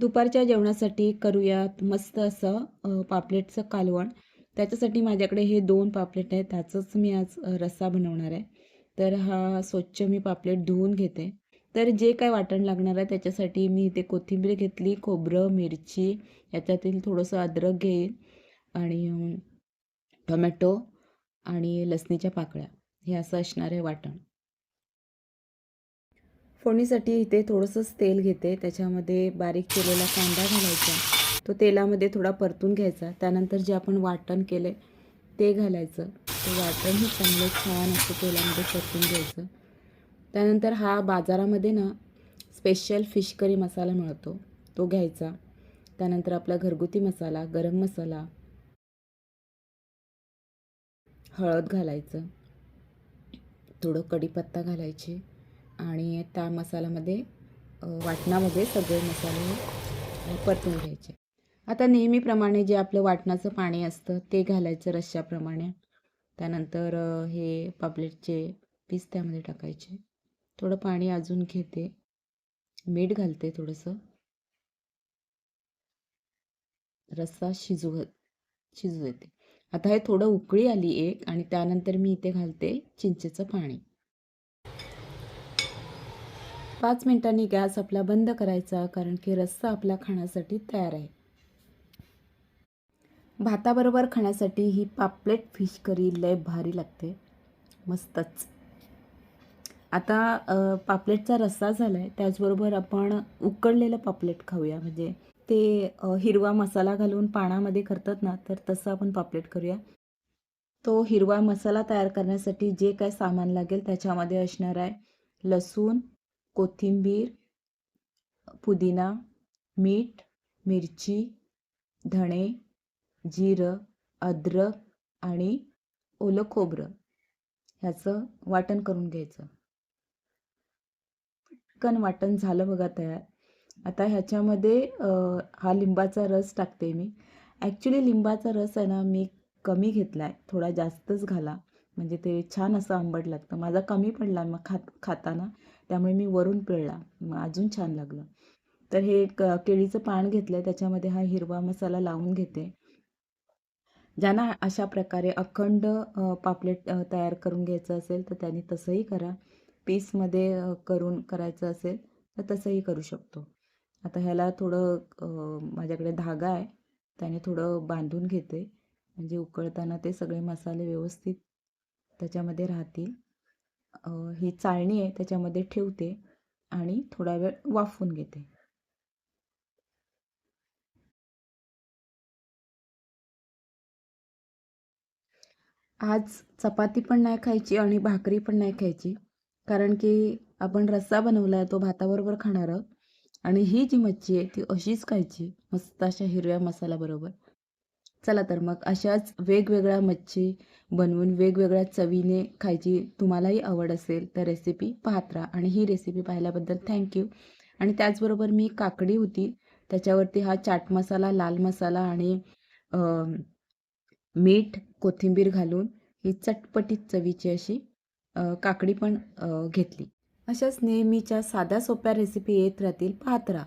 दुपारच्या जेवणासाठी करूयात मस्त असं पापलेटचं कालवण. त्याच्यासाठी माझ्याकडे हे दोन पापलेट आहे त्याचंच मी आज रस्सा बनवणार आहे. तर हा स्वच्छ मी पापलेट धुवून घेते. तर जे काय वाटण लागणार आहे त्याच्यासाठी मी इथे कोथिंबीर घेतली खोबरं मिरची याच्यातील थोडंसं अद्रक घेईन आणि टोमॅटो आणि लसणीच्या पाकळ्या. हे असं असणार आहे वाटण. फोडणीसाठी इथे थोडंसंच तेल घेते. त्याच्यामध्ये बारीक केलेला कांदा घालायचा. तो तेलामध्ये थोडा परतून घ्यायचा. त्यानंतर जे आपण वाटण केले ते घालायचं. ते वाटणही चांगलं छान असं तेलामध्ये परतून घ्यायचं. त्यानंतर हा बाजारामध्ये ना स्पेशल फिश करी मसाला मिळतो. तो घ्यायचा. त्यानंतर आपला घरगुती मसाला गरम मसाला हळद घालायचं. थोडं कढीपत्ता घालायची. आणि त्या मसाल्यामध्ये वाटणामध्ये सगळे मसाले परतून घ्यायचे. आता नेहमीप्रमाणे जे आपलं वाटणाचं पाणी असतं ते घालायचं रश्श्याप्रमाणे. त्यानंतर हे पापलेटचे पीस त्यामध्ये टाकायचे. थोडं पाणी अजून घेते. मीठ घालते थोडंसं. रस्सा शिजवत शिजू देते. आता हे थोडं उकळी आली एक आणि त्यानंतर मी इथे घालते चिंचेचं पाणी. पाच मिनिटांनी गॅस आपला बंद करायचा कारण की रस्सा आपला खाण्यासाठी तयार आहे. भाताबरोबर खाण्यासाठी ही पापलेट फिश करी लय भारी लागते. मस्तच. आता पापलेटचा रस्सा झाला आहे त्याचबरोबर आपण उकडलेलं पापलेट खाऊया. म्हणजे ते हिरवा मसाला घालून पाण्यामध्ये करतात ना तर तसं आपण पापलेट करूया. तो हिरवा मसाला तयार करण्यासाठी जे काय सामान लागेल त्याच्यामध्ये असणार आहे लसूण कोथिंबीर पुदिना मीठ मिरची धणे जिरं अद्रक आणि ओलं खोबरं ह्याचं वाटण करून घ्यायचं. पटकन वाटण झालं बघा तयार. आता ह्याच्यामध्ये हा लिंबाचा रस टाकते मी. ॲक्च्युली लिंबाचा रस आहे ना मी कमी घेतला आहे थोडा जास्तच घाला. म्हणजे ते छान असं आंबट लागतं. माझा कमी पडला मग खात खाताना. त्यामुळे मी वरून पिळला. अजून छान लागलं. तर हे क केळीचं पान घेतलं आहे त्याच्यामध्ये हा हिरवा मसाला लावून घेते. ज्यांना अशा प्रकारे अखंड पापलेट तयार करून घ्यायचं असेल तर त्यांनी तसंही करा. पीसमध्ये करून करायचं असेल तर तसंही करू शकतो. आता ह्याला थोडं माझ्याकडे धागा आहे. त्याने थोडं बांधून घेते. म्हणजे उकळताना ते सगळे मसाले व्यवस्थित त्याच्यामध्ये राहतील. ही चाळणी आहे त्याच्यामध्ये ठेवते आणि थोडा वेळ वाफवून घेते. आज चपाती पण नाही खायची आणि भाकरी पण नाही खायची कारण की आपण रस्सा बनवला आहे तो भाताबरोबर खाणार आहोत. आणि ही जी मच्छी आहे ती अशीच खायची मस्त अशा हिरव्या मसाल्याबरोबर. चला तर मग अशाच वेगवेगळ्या मच्छी बनवून वेगवेगळ्या चवीने खायची तुम्हालाही आवड असेल तर रेसिपी पाहत राहा. आणि ही रेसिपी पाहिल्याबद्दल थँक्यू आणि त्याचबरोबर मी काकडी होती. त्याच्यावरती हा चाट मसाला लाल मसाला आणि मीठ कोथिंबीर घालून ही चटपटीत चवीची अशी काकडी पण घेतली. अशाच नेहमीच्या साध्या सोप्या रेसिपी येत राहतील. पाहत राहा.